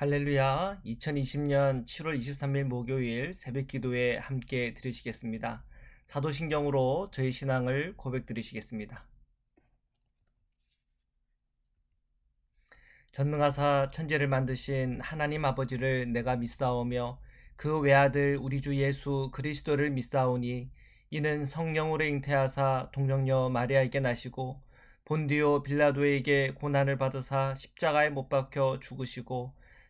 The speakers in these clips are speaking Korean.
할렐루야. 2020년 7월 23일 목요일 새벽 기도에 함께 들으시겠습니다. 사도신경으로 저희 신앙을 고백 드리시겠습니다. 전능하사 천재를 만드신 하나님 아버지를 내가 믿사오며 그 외아들 우리 주 예수 그리스도를 믿사오니 이는 성령으로 잉태하사 동정녀 마리아에게 나시고 본디오 빌라도에게 고난을 받으사 십자가에 못 박혀 죽으시고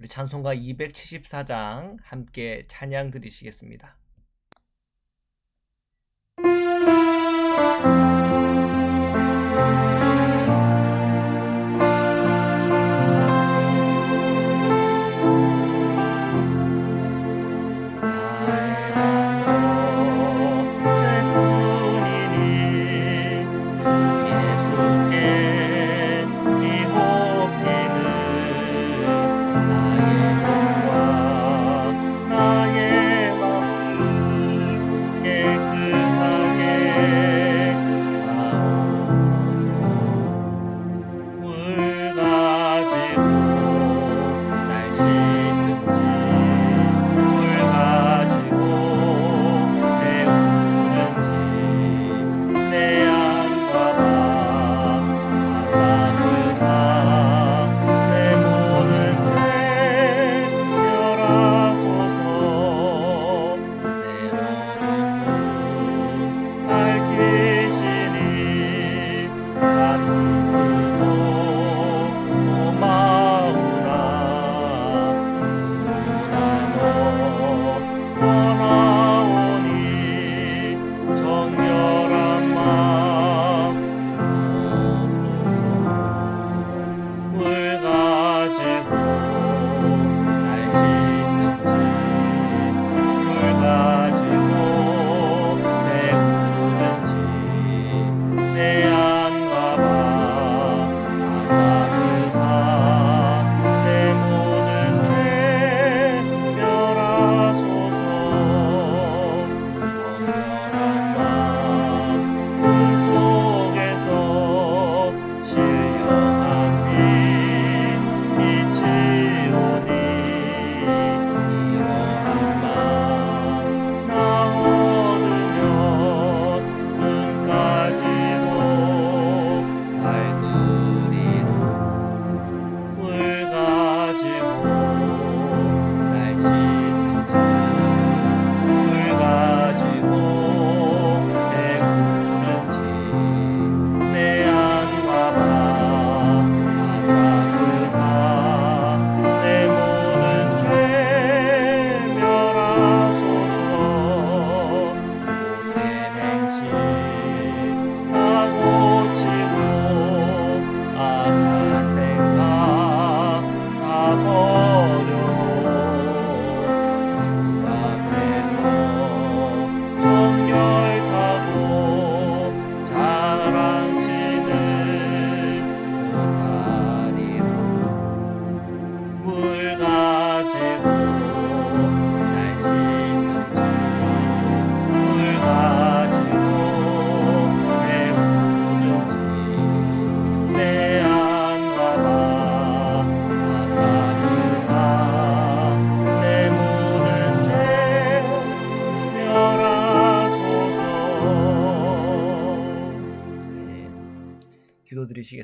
우리 찬송가 274장 함께 찬양 드리시겠습니다.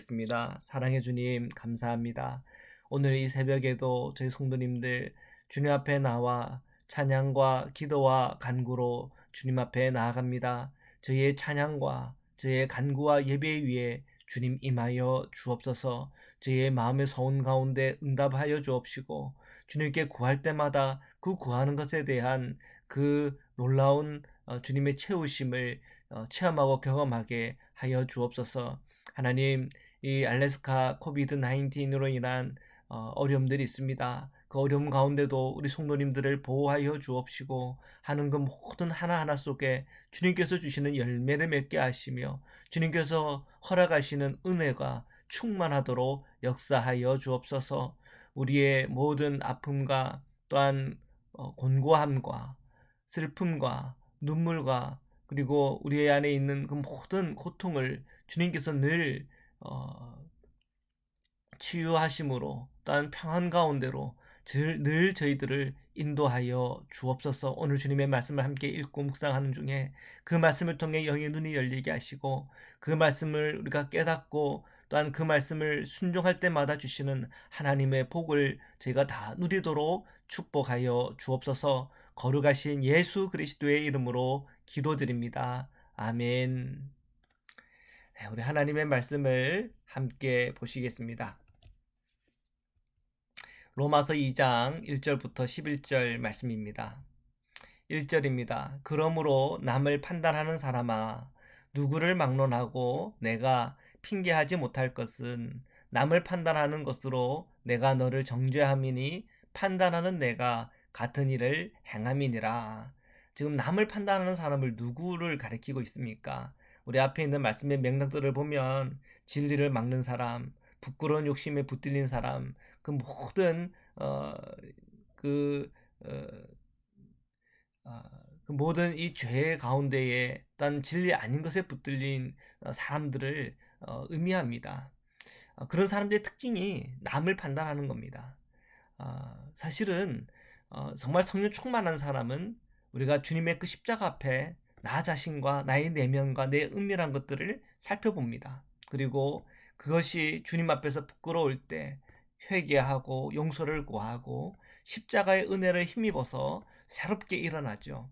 기도드리시겠습니다. 사랑해 주님 감사합니다. 오늘 이 새벽에도 저희 성도님들 주님 앞에 나와 찬양과 기도와 간구로 주님 앞에 나아갑니다. 저희의 찬양과 저희의 간구와 예배 위에 주님 임하여 주옵소서. 저희의 마음의 서운 가운데 응답하여 주옵시고 주님께 구할 때마다 그 구하는 것에 대한 그 놀라운 어, 주님의 채우심을 어, 체험하고 경험하게 하여 주옵소서. 하나님 이 알래스카 코비드 19으로 인한 어, 어려움들이 있습니다. 그 어려움 가운데도 우리 성도님들을 보호하여 주옵시고 하는 그 모든 하나하나 속에 주님께서 주시는 열매를 맺게 하시며 주님께서 허락하시는 은혜가 충만하도록 역사하여 주옵소서 우리의 모든 아픔과 또한 어, 곤고함과 슬픔과 눈물과 그리고 우리 안에 있는 그 모든 고통을 주님께서 늘 어, 치유하심으로 또한 평안 가운데로 늘 저희들을 인도하여 주옵소서 오늘 주님의 말씀을 함께 읽고 묵상하는 중에 그 말씀을 통해 영의 눈이 열리게 하시고 그 말씀을 우리가 깨닫고 또한 그 말씀을 순종할 때마다 주시는 하나님의 복을 저희가 다 누리도록 축복하여 주옵소서 거룩하신 예수 그리스도의 이름으로 기도드립니다. 아멘. 네, 우리 하나님의 말씀을 함께 보시겠습니다. 로마서 2장 1절부터 11절 말씀입니다. 1절입니다. 그러므로 남을 판단하는 사람아 누구를 막론하고 내가 핑계하지 못할 것은 남을 판단하는 것으로 내가 너를 정죄함이니 판단하는 내가 같은 일을 행함이니라. 지금 남을 판단하는 사람을 누구를 가리키고 있습니까? 우리 앞에 있는 말씀의 맥락들을 보면 진리를 막는 사람, 부끄러운 욕심에 붙들린 사람, 그 모든 어, 그, 어, 어, 그 모든 이 죄 가운데에 딴 진리 아닌 것에 붙들린 어, 사람들을 어, 의미합니다. 어, 그런 사람들의 특징이 남을 판단하는 겁니다. 어, 사실은 어, 정말 성령 충만한 사람은 우리가 주님의 그 십자가 앞에 나 자신과 나의 내면과 내 은밀한 것들을 살펴봅니다. 그리고 그것이 주님 앞에서 부끄러울 때 회개하고 용서를 구하고 십자가의 은혜를 힘입어서 새롭게 일어나죠.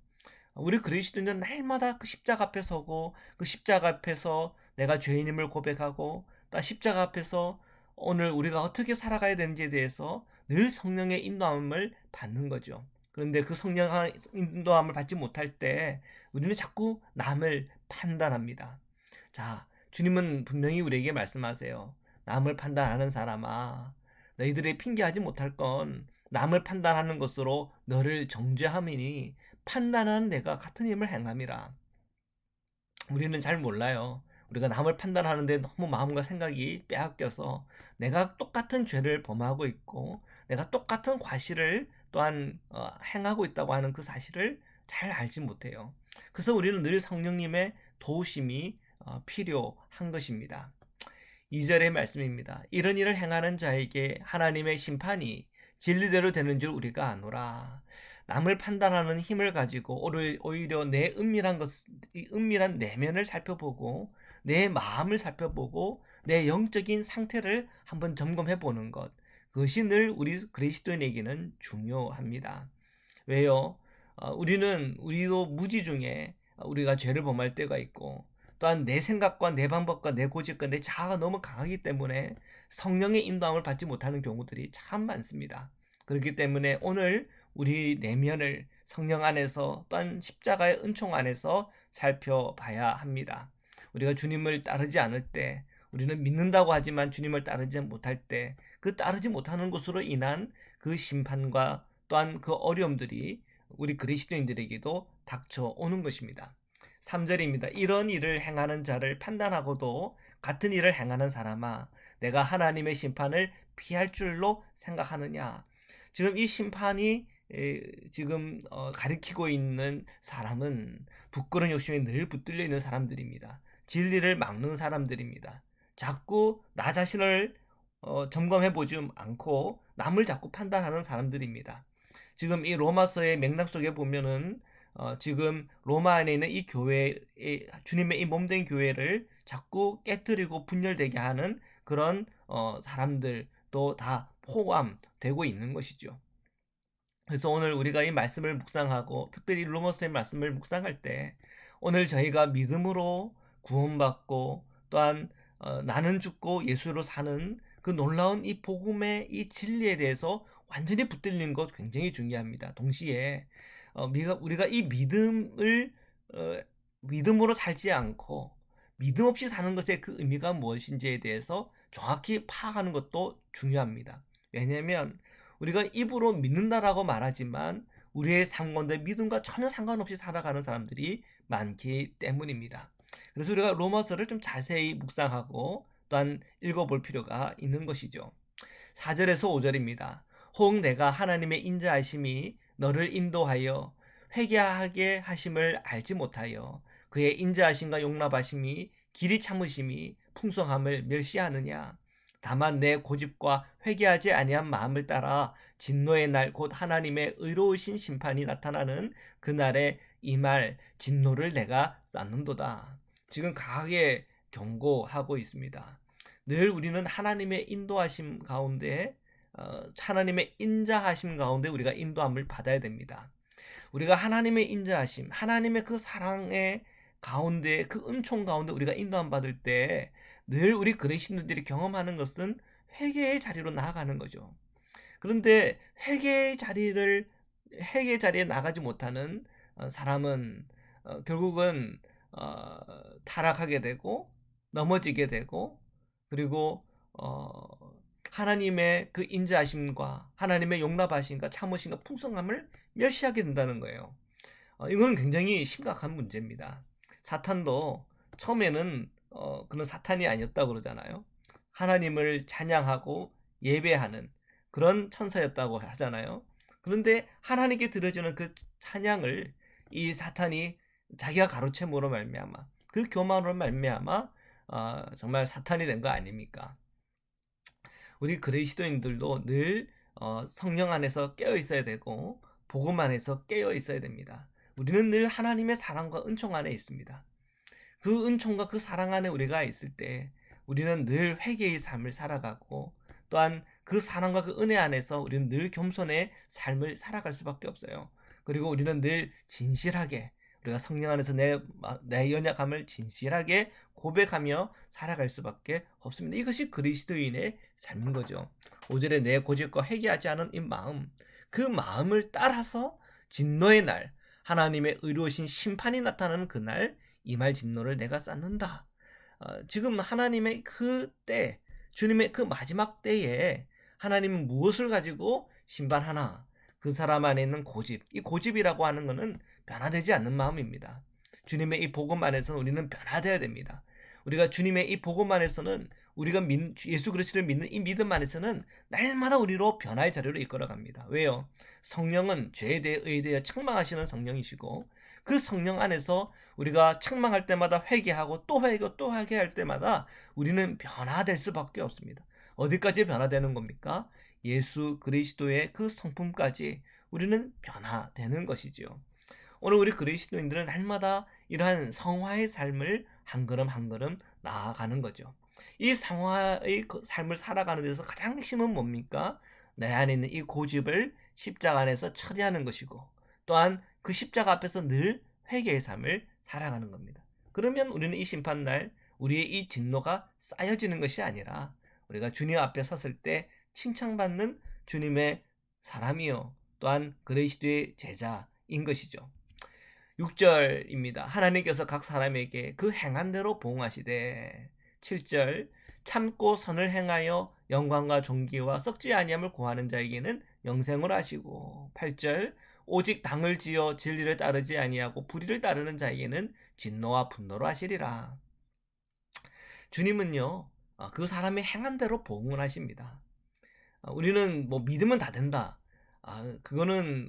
우리 그리스도인은 날마다 그 십자가 앞에 서고 그 십자가 앞에서 내가 죄인임을 고백하고 또 십자가 앞에서 오늘 우리가 어떻게 살아가야 되는지에 대해서 늘 성령의 인도함을 받는 거죠. 그런데 그 성령의 인도함을 받지 못할 때 우리는 자꾸 남을 판단합니다. 자, 주님은 분명히 우리에게 말씀하세요. 남을 판단하는 사람아, 너희들이 핑계하지 못할 건 남을 판단하는 것으로 너를 정죄함이니 판단하는 내가 같은 힘을 행함이라. 우리는 잘 몰라요. 우리가 남을 판단하는데 너무 마음과 생각이 빼앗겨서 내가 똑같은 죄를 범하고 있고 내가 똑같은 과실을 또한 어, 행하고 있다고 하는 그 사실을 잘 알지 못해요. 그래서 우리는 늘 성령님의 도우심이 어, 필요한 것입니다. 2절의 말씀입니다. 이런 일을 행하는 자에게 하나님의 심판이 진리대로 되는 줄 우리가 아노라. 남을 판단하는 힘을 가지고 오히려 내 은밀한 것, 은밀한 내면을 살펴보고 내 마음을 살펴보고 내 영적인 상태를 한번 점검해 보는 것. 그것이 늘 우리 그리스도인에게는 중요합니다. 왜요? 어, 우리는 우리도 무지 중에 우리가 죄를 범할 때가 있고 또한 내 생각과 내 방법과 내 고집과 내 자아가 너무 강하기 때문에 성령의 인도함을 받지 못하는 경우들이 참 많습니다. 그렇기 때문에 오늘 우리 내면을 성령 안에서 또한 십자가의 은총 안에서 살펴봐야 합니다. 우리가 주님을 따르지 않을 때 우리는 믿는다고 하지만 주님을 따르지 못할 때 그 따르지 못하는 것으로 인한 그 심판과 또한 그 어려움들이 우리 그리스도인들에게도 닥쳐오는 것입니다. 3절입니다. 이런 일을 행하는 자를 판단하고도 같은 일을 행하는 사람아 내가 하나님의 심판을 피할 줄로 생각하느냐. 지금 이 심판이 지금 어, 가리키고 있는 사람은 부끄러운 욕심에 늘 붙들려 있는 사람들입니다. 진리를 막는 사람들입니다. 자꾸 나 자신을 어, 점검해 보지 않고 남을 자꾸 판단하는 사람들입니다. 지금 이 로마서의 맥락 속에 보면은 어, 지금 로마 안에 있는 이 교회, 주님의 이 몸된 교회를 자꾸 깨뜨리고 분열되게 하는 그런 어, 사람들도 다 포함되고 있는 것이죠. 그래서 오늘 우리가 이 말씀을 묵상하고 특별히 로마서의 말씀을 묵상할 때 오늘 저희가 믿음으로 구원받고 또한 어, 나는 죽고 예수로 사는 그 놀라운 이 복음의 이 진리에 대해서 완전히 붙들리는 것 굉장히 중요합니다. 동시에 어, 우리가 이 믿음을 어, 믿음으로 살지 않고 믿음 없이 사는 것의 그 의미가 무엇인지에 대해서 정확히 파악하는 것도 중요합니다. 왜냐하면 우리가 입으로 믿는다라고 말하지만 우리의 삶 가운데 믿음과 전혀 상관없이 살아가는 사람들이 많기 때문입니다. 그래서 우리가 로마서를 좀 자세히 묵상하고 또한 읽어볼 필요가 있는 것이죠. 4절에서 5절입니다. 혹 내가 하나님의 인자하심이 너를 인도하여 회개하게 하심을 알지 못하여 그의 인자하심과 용납하심이 길이 참으심이 풍성함을 멸시하느냐 다만 내 고집과 회개하지 아니한 마음을 따라 진노의 날 곧 하나님의 의로우신 심판이 나타나는 그날에 이 말 진노를 내가 쌓는도다. 지금 강하게 경고하고 있습니다. 늘 우리는 하나님의 인도하심 가운데 어, 하나님의 인자하심 가운데 우리가 인도함을 받아야 됩니다. 우리가 하나님의 인자하심, 하나님의 그 사랑의 가운데 그 은총 가운데 우리가 인도함 받을 때 늘 우리 그리스도인들이 경험하는 것은 회개의 자리로 나아가는 거죠. 그런데 회개의 자리를 회개의 자리에 나가지 못하는 어, 사람은 어, 결국은 어, 타락하게 되고 넘어지게 되고 그리고 하나님의 그 인자하심과 하나님의 용납하심과 참으심과 풍성함을 멸시하게 된다는 거예요. 이건 굉장히 심각한 문제입니다. 사탄도 처음에는 어, 그런 사탄이 아니었다고 그러잖아요. 하나님을 찬양하고 예배하는 그런 천사였다고 하잖아요. 그런데 하나님께 드려주는 그 찬양을 이 사탄이 자기가 가로채므로 말미암아 그 교만으로 말미암아 어, 정말 사탄이 된 거 아닙니까? 우리 그리스도인들도 늘 어, 성령 안에서 깨어 있어야 되고 복음 안에서 깨어 있어야 됩니다. 우리는 늘 하나님의 사랑과 은총 안에 있습니다. 그 은총과 그 사랑 안에 우리가 있을 때 우리는 늘 회개의 삶을 살아가고 또한 그 사랑과 그 은혜 안에서 우리는 늘 겸손의 삶을 살아갈 수밖에 없어요. 그리고 우리는 늘 진실하게 우리가 성령 안에서 내, 내 연약함을 진실하게 고백하며 살아갈 수밖에 없습니다. 이것이 그리스도인의 삶인 거죠. 5절에 내 고집과 회개하지 않은 이 마음, 그 마음을 따라서 진노의 날, 하나님의 의로우신 심판이 나타나는 그날 이말 진노를 내가 쌓는다. 어, 지금 하나님의 그 때, 주님의 그 마지막 때에 하나님은 무엇을 가지고 심판하나? 그 사람 안에 있는 고집. 이 고집이라고 하는 것은 변화되지 않는 마음입니다. 주님의 이 복음 안에서는 우리는 변화되어야 됩니다. 우리가 주님의 이 복음 안에서는 우리가 믿, 예수 그리스도를 믿는 이 믿음 안에서는 날마다 우리로 변화의 자리로 이끌어갑니다. 왜요? 성령은 죄에 대해 대해 책망하시는 성령이시고 그 성령 안에서 우리가 책망할 때마다 회개하고 또 회개하고 또 회개할 때마다 우리는 변화될 수밖에 없습니다. 어디까지 변화되는 겁니까? 예수 그리스도의 그 성품까지 우리는 변화되는 것이지요. 오늘 우리 그리스도인들은 날마다 이러한 성화의 삶을 한 걸음 한 걸음 나아가는 거죠. 이 성화의 그 삶을 살아가는 데서 가장 힘은 뭡니까? 내 안에 있는 이 고집을 십자가 안에서 처리하는 것이고 또한 그 십자가 앞에서 늘 회개의 삶을 살아가는 겁니다. 그러면 우리는 이 심판날 우리의 이 진노가 쌓여지는 것이 아니라 우리가 주님 앞에 섰을 때 칭찬받는 주님의 사람이요 또한 그리스도의 제자인 것이죠. 6절입니다. 하나님께서 각 사람에게 그 행한 대로 보응하시되 7절 참고 선을 행하여 영광과 존귀와 썩지 아니함을 구하는 자에게는 영생을 하시고 8절 오직 당을 지어 진리를 따르지 아니하고 불의를 따르는 자에게는 진노와 분노로 하시리라. 주님은요, 어, 그 사람의 행한 대로 보응을 하십니다. 어, 우리는 뭐 믿으면 다 된다. 아, 그거는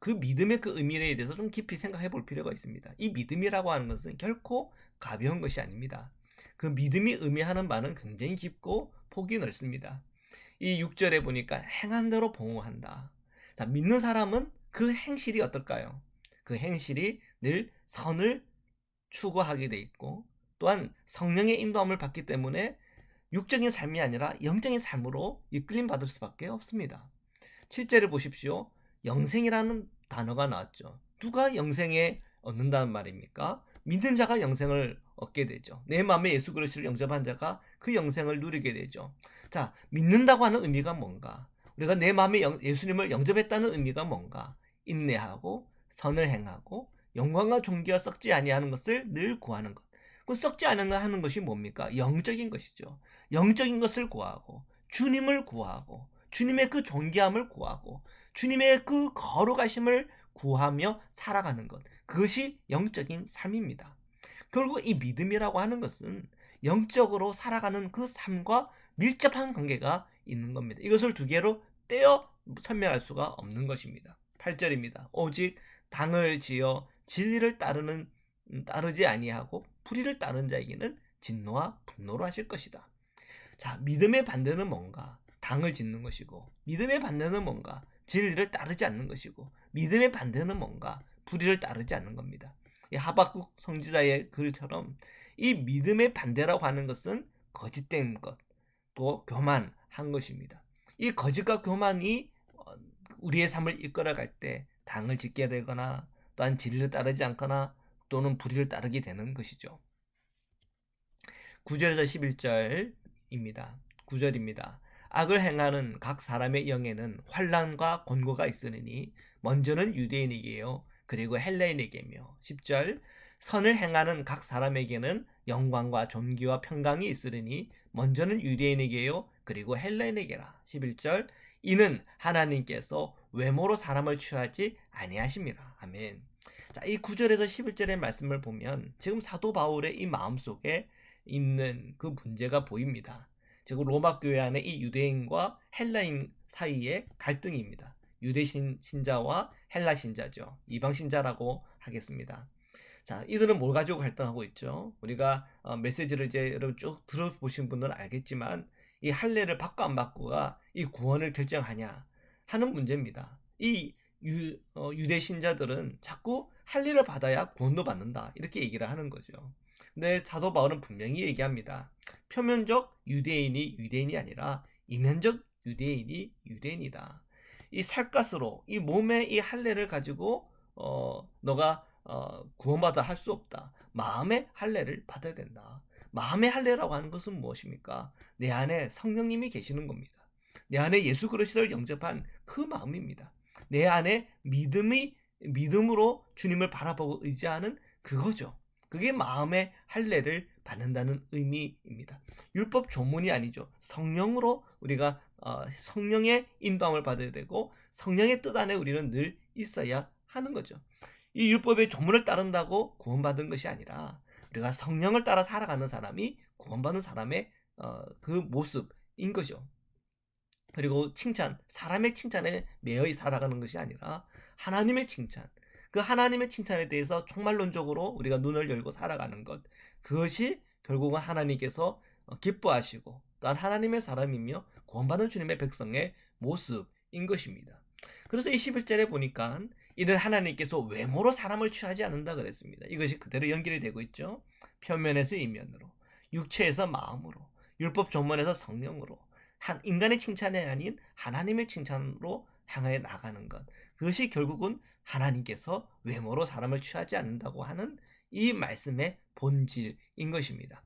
그 믿음의 그 의미에 대해서 좀 깊이 생각해 볼 필요가 있습니다. 이 믿음이라고 하는 것은 결코 가벼운 것이 아닙니다. 그 믿음이 의미하는 바는 굉장히 깊고 폭이 넓습니다. 이 6절에 보니까 행한 대로 보응한다. 자, 믿는 사람은 그 행실이 어떨까요? 그 행실이 늘 선을 추구하게 돼 있고 또한 성령의 인도함을 받기 때문에 육적인 삶이 아니라 영적인 삶으로 이끌림 받을 수밖에 없습니다. 7절을 보십시오. 영생이라는 단어가 나왔죠. 누가 영생에 얻는다는 말입니까? 믿는 자가 영생을 얻게 되죠. 내 마음에 예수 그리스도를 영접한 자가 그 영생을 누리게 되죠. 자, 믿는다고 하는 의미가 뭔가? 우리가 내 마음에 예수님을 영접했다는 의미가 뭔가? 인내하고 선을 행하고 영광과 존귀와 썩지 아니하는 것을 늘 구하는 것. 그 썩지 않은 거 하는 것이 뭡니까? 영적인 것이죠. 영적인 것을 구하고 주님을 구하고 주님의 그 존귀함을 구하고 주님의 그 거룩하심을 구하며 살아가는 것. 그것이 영적인 삶입니다. 결국 이 믿음이라고 하는 것은 영적으로 살아가는 그 삶과 밀접한 관계가 있는 겁니다. 이것을 두 개로 떼어 설명할 수가 없는 것입니다. 8절입니다. 오직 당을 지어 진리를 따르는 음, 따르지 아니하고 불의를 따른 자에게는 진노와 분노로 하실 것이다. 자, 믿음의 반대는 뭔가? 당을 짓는 것이고 믿음의 반대는 뭔가? 진리를 따르지 않는 것이고 믿음의 반대는 뭔가? 불의를 따르지 않는 겁니다. 이 하박국 성지자의 글처럼 이 믿음의 반대라고 하는 것은 거짓된 것, 또 교만한 것입니다. 이 거짓과 교만이 어, 우리의 삶을 이끌어갈 때 당을 짓게 되거나 또한 진리를 따르지 않거나 또는 불의를 따르게 되는 것이죠. 9절에서 11절입니다. 9절입니다. 악을 행하는 각 사람의 영에는 환란과 권고가 있으니 먼저는 유대인에게요. 그리고 헬레인에게며 10절 선을 행하는 각 사람에게는 영광과 존귀와 평강이 있으니 먼저는 유대인에게요. 그리고 헬레인에게라. 11절 이는 하나님께서 외모로 사람을 취하지 아니하십니다. 아멘. 자, 이 9절에서 11절의 말씀을 보면 지금 사도 바울의 이 마음속에 있는 그 문제가 보입니다. 즉 로마 교회 안에 이 유대인과 헬라인 사이의 갈등입니다. 유대 신, 신자와 헬라 신자죠. 이방 신자라고 하겠습니다. 자, 이들은 뭘 가지고 갈등하고 있죠? 우리가 어, 메시지를 이제 여러분 쭉 들어보신 분들은 알겠지만 이 할례를 받고 안 받고가 이 구원을 결정하냐 하는 문제입니다. 이 유, 어, 유대 신자들은 자꾸 할례를 받아야 구원도 받는다 이렇게 얘기를 하는 거죠. 근데 사도 바울은 분명히 얘기합니다. 표면적 유대인이 유대인이 아니라 이면적 유대인이 유대인이다. 이 살갗으로 이 몸의 이 할례를 가지고 어 너가 어 구원받아 할 수 없다. 마음의 할례를 받아야 된다. 마음의 할례라고 하는 것은 무엇입니까? 내 안에 성령님이 계시는 겁니다. 내 안에 예수 그리스도를 영접한 그 마음입니다. 내 안에 믿음이 믿음으로 주님을 바라보고 의지하는 그거죠. 그게 마음의 할례를 받는다는 의미입니다. 율법 조문이 아니죠. 성령으로 우리가 어, 성령의 인도함을 받아야 되고 성령의 뜻 안에 우리는 늘 있어야 하는 거죠. 이 율법의 조문을 따른다고 구원받은 것이 아니라 우리가 성령을 따라 살아가는 사람이 구원받는 사람의 어, 그 모습인 거죠. 그리고 칭찬, 사람의 칭찬에 매여 살아가는 것이 아니라 하나님의 칭찬, 그 하나님의 칭찬에 대해서 총말론적으로 우리가 눈을 열고 살아가는 것, 그것이 결국은 하나님께서 어, 기뻐하시고 또한 하나님의 사람이며 구원받은 주님의 백성의 모습인 것입니다. 그래서 21절에 보니까 이는 하나님께서 외모로 사람을 취하지 않는다 그랬습니다. 이것이 그대로 연결이 되고 있죠. 표면에서 이면으로, 육체에서 마음으로, 율법 조문에서 성령으로, 한 인간의 칭찬이 아닌 하나님의 칭찬으로 향하여 나가는 것. 그것이 결국은 하나님께서 외모로 사람을 취하지 않는다고 하는 이 말씀의 본질인 것입니다.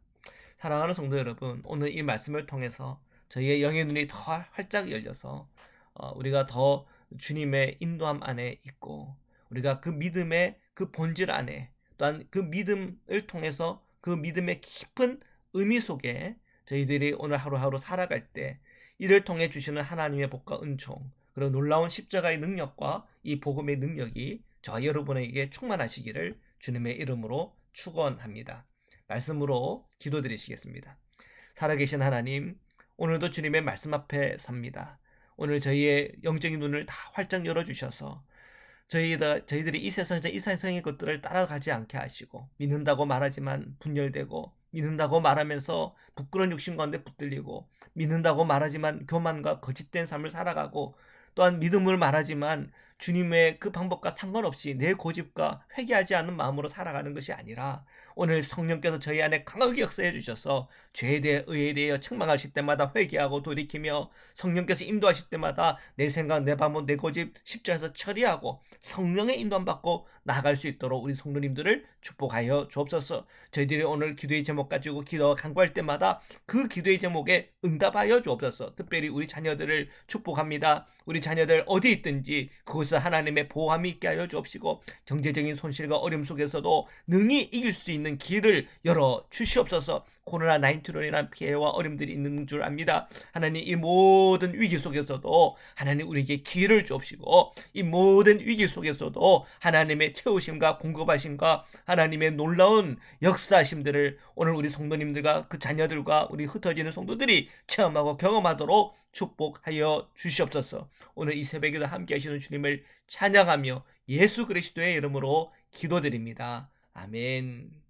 사랑하는 성도 여러분, 오늘 이 말씀을 통해서 저희의 영의 눈이 더 활짝 열려서 어, 우리가 더 주님의 인도함 안에 있고 우리가 그 믿음의 그 본질 안에 또한 그 믿음을 통해서 그 믿음의 깊은 의미 속에 저희들이 오늘 하루하루 살아갈 때 이를 통해 주시는 하나님의 복과 은총 그리고 놀라운 십자가의 능력과 이 복음의 능력이 저와 여러분에게 충만하시기를 주님의 이름으로 축원합니다. 말씀으로 기도드리시겠습니다. 살아계신 하나님, 오늘도 주님의 말씀 앞에 섭니다. 오늘 저희의 영적인 눈을 다 활짝 열어주셔서 저희들이 이 세상에서 이 세상의 것들을 따라가지 않게 하시고 믿는다고 말하지만 분열되고 믿는다고 말하면서 부끄러운 욕심 가운데 붙들리고 믿는다고 말하지만 교만과 거짓된 삶을 살아가고 또한 믿음을 말하지만 주님의 그 방법과 상관없이 내 고집과 회개하지 않는 마음으로 살아가는 것이 아니라 오늘 성령께서 저희 안에 강하게 역사해 주셔서 죄에 대해 의에 대해 책망하실 때마다 회개하고 돌이키며 성령께서 인도하실 때마다 내 생각, 내 방법, 내 고집 십자에서 처리하고 성령의 인도함 받고 나아갈 수 있도록 우리 성도님들을 축복하여 주옵소서. 저희들이 오늘 기도의 제목 가지고 기도 간구할 때마다 그 기도의 제목에 응답하여 주옵소서. 특별히 우리 자녀들을 축복합니다. 우리 우리 자녀들 어디 있든지 그곳 에 하나님의 보호함이 있게 하여 주옵시고 경제적인 손실과 어려움 속에서도 능히 이길 수 있는 길을 열어 주시옵소서 코로나 19로 인한 피해와 어려움들이 있는 줄 압니다. 하나님 이 모든 위기 속에서도 하나님 우리에게 길을 주옵시고 이 모든 위기 속에서도 하나님의 채우심과 공급하심과 하나님의 놀라운 역사심들을 오늘 우리 성도님들과 그 자녀들과 우리 흩어지는 성도들이 체험하고 경험하도록 축복하여 주시옵소서. 오늘 이 새벽에도 함께 하시는 주님을 찬양하며 예수 그리스도의 이름으로 기도드립니다. 아멘.